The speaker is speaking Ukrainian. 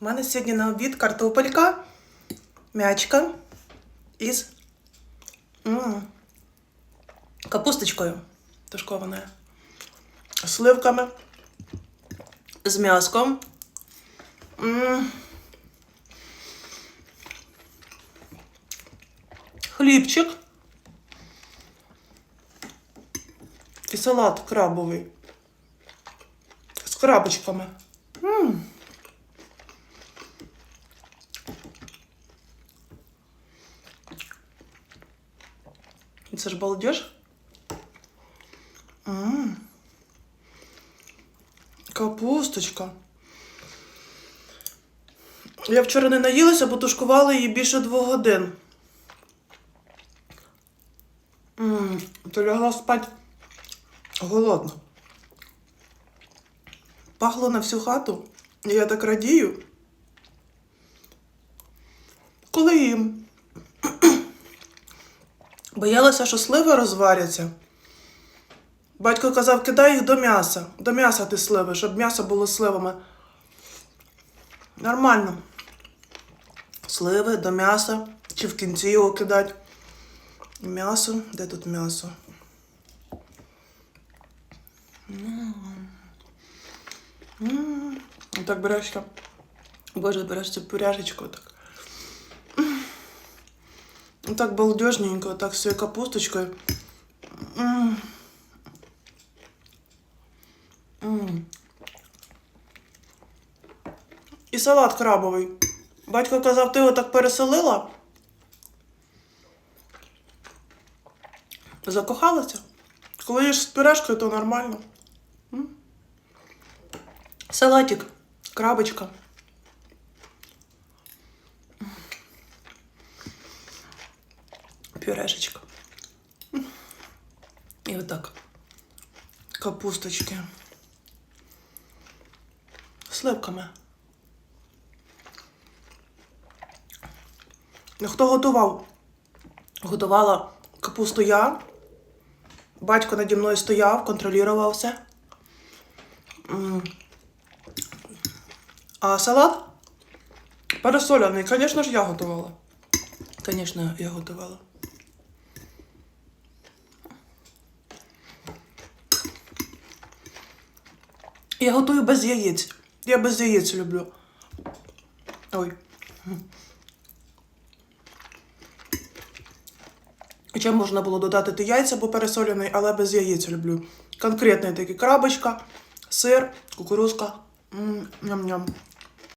У мене сьогодні на обід картопелька, м'ячка із м, капусточкою тушкованою, сливками, з м'яском. М. Хлібчик. І салат крабовий. З крабочками. М. Це ж балдеж. М. Капусточка. Я вчора не наїлася, бо тушкувала її більше двох годин. М, То лягла спать голодна. Пахло на всю хату, і я так радію. Коли їм. Боялася, що сливи розваряться. Батько казав, кидай їх до м'яса. До м'яса ти сливи, щоб м'ясо було сливами. Нормально. Сливи до м'яса. Чи в кінці його кидати. М'ясо. Де тут м'ясо? Так береш. Боже, береш цю пюряшечку так. Ну, Так балдежненько, так цією капусточкою. М. М. І салат крабовий. Батько казав, ти його так переселила. Закохалася? Коли їш з пюрешкою, то нормально. М? Салатик, крабочка. Пюрешечка. І отак. Капусточки. Сливками. Ну, Хто готував? Готувала капусту я. Батько наді мною стояв, контролював все. М. А салат пересоляний, звісно ж, я готувала. Звісно, я готувала. Я готую без яєць. Я без яєць люблю. Ой. Ще можна було додати ти яйця, бо пересоляний, але без яєць люблю. Конкретний такий крабочка, сир, кукурузка. Ням-ням.